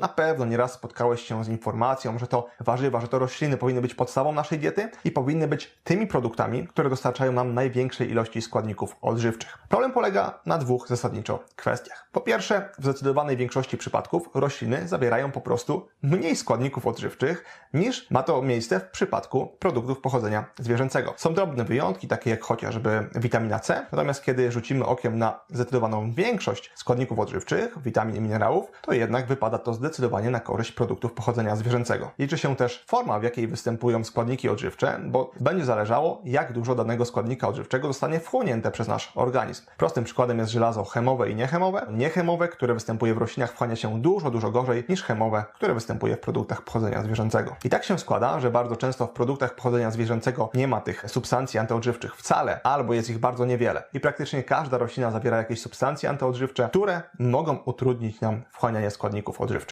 Na pewno nieraz spotkałeś się z informacją, że to warzywa, że to rośliny powinny być podstawą naszej diety i powinny być tymi produktami, które dostarczają nam największej ilości składników odżywczych. Problem polega na dwóch zasadniczo kwestiach. Po pierwsze, w zdecydowanej większości przypadków rośliny zawierają po prostu mniej składników odżywczych niż ma to miejsce w przypadku produktów pochodzenia zwierzęcego. Są drobne wyjątki, takie jak chociażby witamina C, natomiast kiedy rzucimy okiem na zdecydowaną większość składników odżywczych, witamin i minerałów, to jednak wypada to zdecydowanie na korzyść produktów pochodzenia zwierzęcego. Liczy się też forma, w jakiej występują składniki odżywcze, bo będzie zależało, jak dużo danego składnika odżywczego zostanie wchłonięte przez nasz organizm. Prostym przykładem jest żelazo chemowe i niechemowe. Niechemowe, które występuje w roślinach, wchłania się dużo, dużo gorzej niż chemowe, które występuje w produktach pochodzenia zwierzęcego. I tak się składa, że bardzo często w produktach pochodzenia zwierzęcego nie ma tych substancji antyodżywczych wcale, albo jest ich bardzo niewiele. I praktycznie każda roślina zawiera jakieś substancje antyodżywcze, które mogą utrudnić nam wchłanianie składników odżywczych.